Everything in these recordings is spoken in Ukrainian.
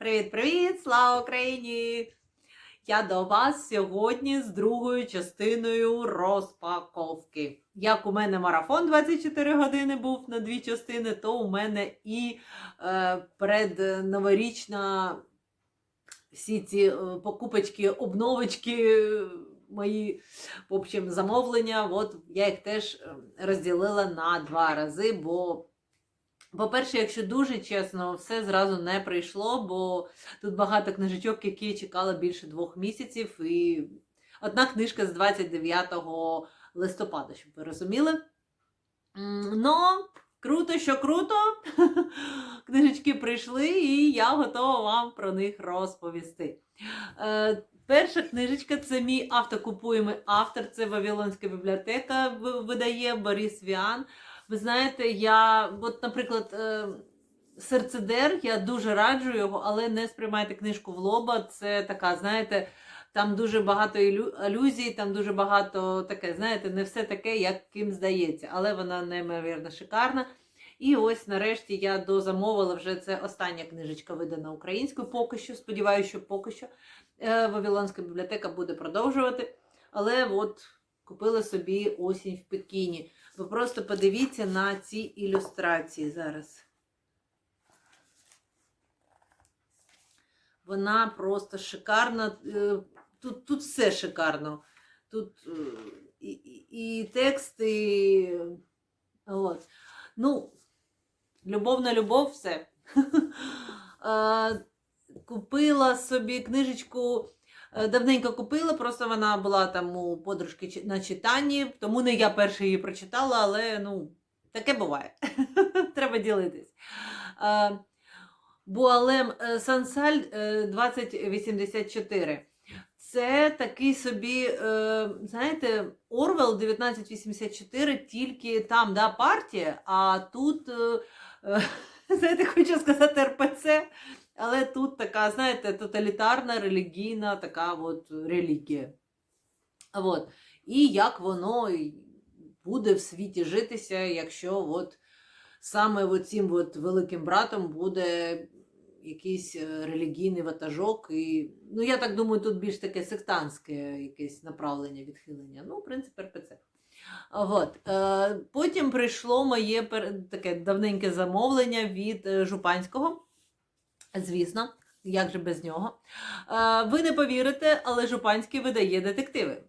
Привіт-привіт! Слава Україні! Я до вас сьогодні з другою частиною розпаковки. Як у мене марафон 24 години був на дві частини, то у мене і е, предноворічна всі ці е, покупочки, обновочки, мої в общем, замовлення. От я їх теж е, розділила на два рази, бо по-перше, якщо дуже чесно, все зразу не прийшло, бо тут багато книжечок, які я чекала більше двох місяців. І одна книжка з 29 листопада, щоб ви розуміли. Ну, круто, що круто. Книжечки прийшли, і я готова вам про них розповісти. Е, Перша книжечка це мій автокупуємий автор, це Вавилонська бібліотека видає Борис Віан. Ви знаєте, я, от, наприклад, е, Серцедер, я дуже раджу його, але не сприймайте книжку в лоба. Це така, знаєте, там дуже багато алюзій, там дуже багато таке, знаєте, не все таке, як ким здається, але вона неймовірно шикарна. І ось нарешті я дозамовила вже це остання книжечка видана українською. Поки що, сподіваюся, що поки що е, Вавилонська бібліотека буде продовжувати. Але от купила собі осінь в Пекіні. Ви просто подивіться на ці ілюстрації зараз. Вона просто шикарна. е, Тут, тут все шикарно. Тут е, і, і, і текст, і. От. Ну, любов на любов, все. Купила собі книжечку. Е, Давненько купила, просто вона була там у подружки на читанні, тому не я перша її прочитала, але ну, таке буває. Треба ділитись. Е, Буалем е, Сансаль е, 2084. Це такий собі, знаєте, Орвел 1984, тільки там да, партія, а тут, знаєте, хочу сказати РПЦ, але тут така, знаєте, тоталітарна, релігійна така от релігія. От. І як воно буде в світі житися, якщо от саме цим от великим братом буде якийсь е, релігійний ватажок. І, ну, я так думаю, тут більш таке сектантське якесь направлення, відхилення. Ну, в принципі, РПЦ. От. Е, потім прийшло моє таке давненьке замовлення від е, Жупанського. Звісно, як же без нього. Ви не повірите, але Жупанський видає детективи.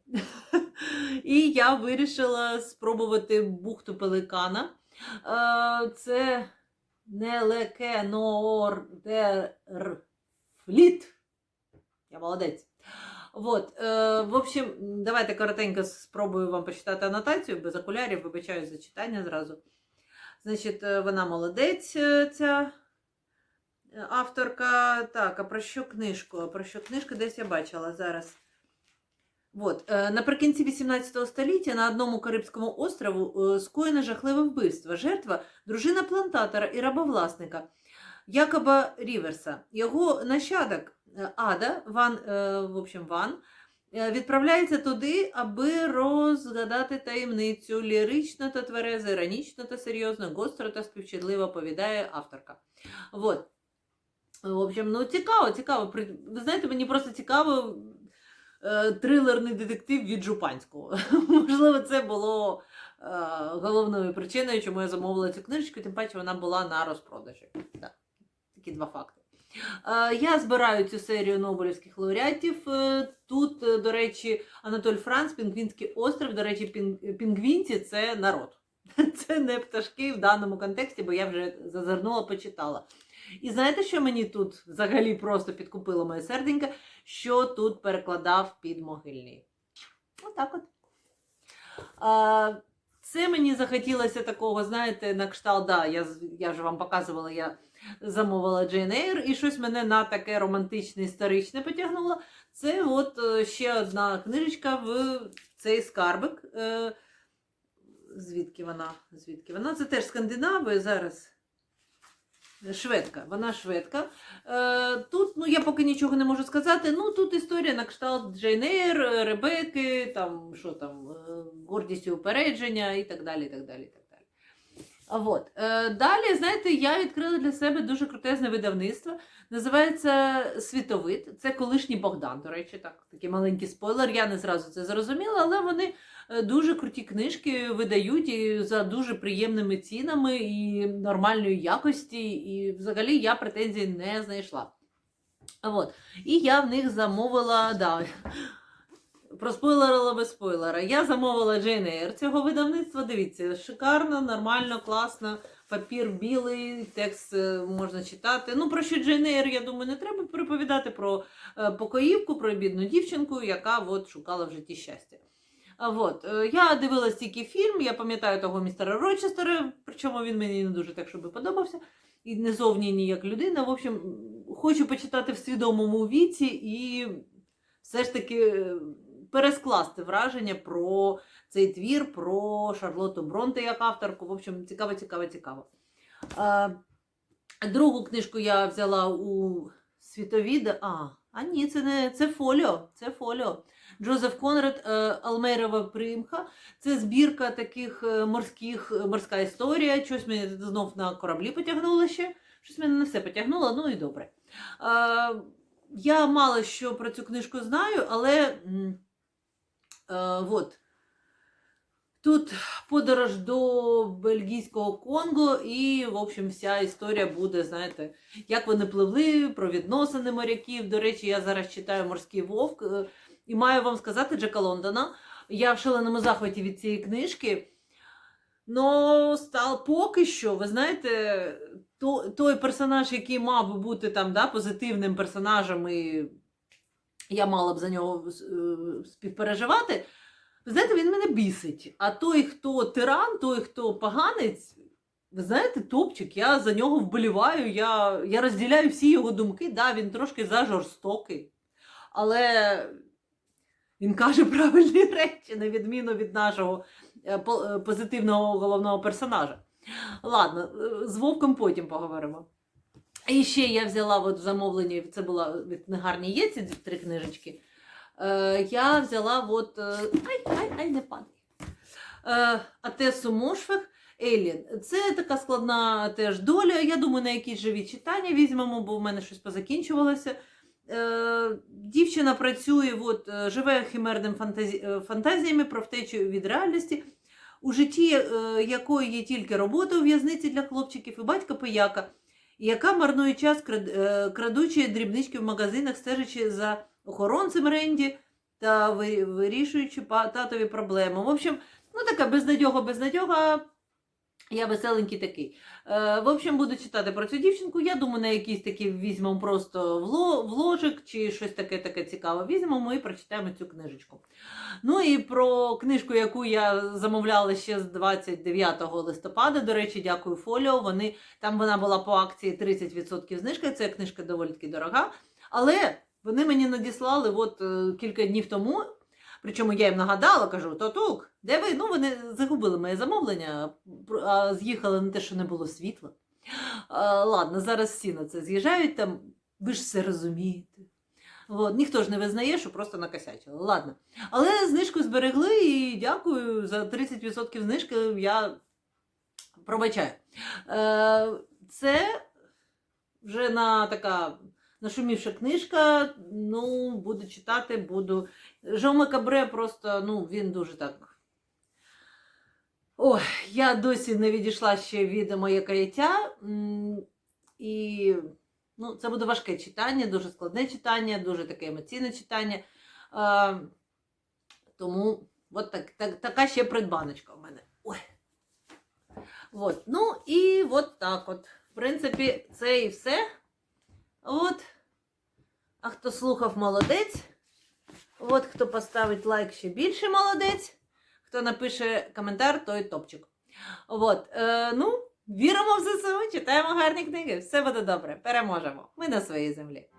І я вирішила спробувати бухту пеликана. Це не леке ноор дер фліт. Я молодець. Вот, е, в общем, давайте коротенько спробую вам почитати анотацію без окулярів, вибачаю за читання зразу. Значить, е, вона молодець, е, ця авторка. Так, а про що книжку? А про що книжку десь я бачила зараз. От, е, наприкінці 18 століття на одному Карибському острову е, скоєне жахливе вбивство. Жертва дружина плантатора і рабовласника Якоба Ріверса. Його нащадок е, Ада, Ван, в общем, Ван, відправляється туди, аби розгадати таємницю. Лірично та тверезо, іронічно та серйозно, гостро та співчутливо повідає авторка. Вот. В общем, ну цікаво, цікаво. Ви знаєте, мені просто цікаво е, трилерний детектив від Жупанського. Можливо, це було е, головною причиною, чому я замовила цю книжечку, тим паче вона була на розпродажі. Так. Такі два факти. Е, Я збираю цю серію Нобелівських лауреатів. Е, Тут, е, до речі, Анатоль Франц, Пінгвінський остров. До речі, пін- пінгвінці це народ. Це не пташки в даному контексті, бо я вже зазирнула, почитала. І знаєте, що мені тут взагалі просто підкупило моє серденько? Що тут перекладав під могильний? Отак от. Це мені захотілося такого, знаєте, на кшталт, да, я, я вже вам показувала, я замовила Джейн Ейр, і щось мене на таке романтичне історичне потягнуло. Це от е, ще одна книжечка в цей скарбик. Е, Звідки вона? Звідки вона? Це теж Скандинавія зараз. Шведка, вона шведка. Е, тут, ну я поки нічого не можу сказати. Ну тут історія на кшталт Джейн Ейр, Ребекки, там що там, е, гордість і упередження і так далі. і так далі, і так далі. А от. Е, далі, знаєте, я відкрила для себе дуже крутезне видавництво. Називається Світовид. Це колишній Богдан, до речі, так, такий маленький спойлер. Я не зразу це зрозуміла, але вони е, дуже круті книжки видають і за дуже приємними цінами і нормальної якості. І взагалі я претензій не знайшла. От. І я в них замовила. Да, Проспойлерила без спойлера. Я замовила Eyre цього видавництва. Дивіться, шикарно, нормально, класно. Папір білий, текст е, можна читати. Ну, про що Jane Eyre, я думаю, не треба переповідати про е, покоївку, про бідну дівчинку, яка от, шукала в житті щастя. От, е, я дивилась тільки фільм, я пам'ятаю того містера Рочестера, причому він мені не дуже так, щоб подобався. І не зовні ні як людина. В общем, хочу почитати в свідомому віці і все ж таки перескласти враження про цей твір, про Шарлотту Бронте як авторку. В общем, цікаво, цікаво, цікаво. Другу книжку я взяла у світовіда. А, а ні, це не це фоліо. Це фоліо. Джозеф Конрад е, Алмейрова примха. Це збірка таких е, морських, е, морська історія. Щось мене знов на кораблі потягнуло ще. Щось мене не все потягнуло, ну і добре. Я мало що про цю книжку знаю, але е. Тут подорож до бельгійського Конго, і, в общем, вся історія буде, знаєте, як вони пливли, про відносини моряків. До речі, я зараз читаю Морський вовк е, і маю вам сказати Джека Лондона. Я в шаленому захваті від цієї книжки. Ну, став поки що, ви знаєте, то, той персонаж, який мав би бути там, да, позитивним персонажем, і я мала б за нього е, співпереживати. Ви знаєте, він мене бісить. А той, хто тиран, той, хто поганець, ви знаєте, топчик, я за нього вболіваю, я, я розділяю всі його думки. Да, він трошки зажорстокий, але він каже правильні речі, на відміну від нашого е, е, позитивного головного персонажа. Ладно, з Вовком потім поговоримо. І ще я взяла от в замовленні, це була від негарні є ці три книжечки. Е, я взяла от, е, ай, ай, ай, не падай. Е, Атесу Мошфех Елін. Це така складна теж доля. Я думаю, на якісь живі читання візьмемо, бо в мене щось позакінчувалося. Е, дівчина працює, от, е, живе химерним фантазі... е, фантазіями про втечу від реальності, у житті е, якої є тільки робота у в'язниці для хлопчиків і батька пияка, яка марнує час, е, крадучи дрібнички в магазинах, стежачи за охоронцем Ренді та вирішуючи татові проблеми. В общем, ну така безнадьога, безнадьога. Я веселенький такий. Е, в общем, буду читати про цю дівчинку. Я думаю, на якийсь такий візьмемо просто вло- вложик чи щось таке таке цікаве. Візьмемо і прочитаємо цю книжечку. Ну і про книжку, яку я замовляла ще з 29 листопада. До речі, дякую Фоліо. Вони там вона була по акції 30% знижка. Це книжка доволі таки дорога. Але вони мені надіслали от е, кілька днів тому. Причому я їм нагадала, кажу, Тотук, де ви? Ну, вони загубили моє замовлення, а з'їхали на те, що не було світла. А, ладно, зараз всі на це з'їжджають там, ви ж все розумієте. От, ніхто ж не визнає, що просто накосячили. Ладно. Але знижку зберегли і дякую за 30% знижки я пробачаю. Е, це вже на така нашумівша книжка. Ну, буду читати, буду. Жома Кабре просто, ну, він дуже так. Ой, я досі не відійшла ще від моє каяття. І ну, це буде важке читання, дуже складне читання, дуже таке емоційне читання. Е, тому от так, так, така ще придбаночка в мене. Ой. От. Ну і от так от. В принципі, це і все. От. А хто слухав, молодець. От хто поставить лайк, ще більше молодець. Хто напише коментар, той топчик. От. Е, ну, віримо в ЗСУ, читаємо гарні книги. Все буде добре. Переможемо. Ми на своїй землі.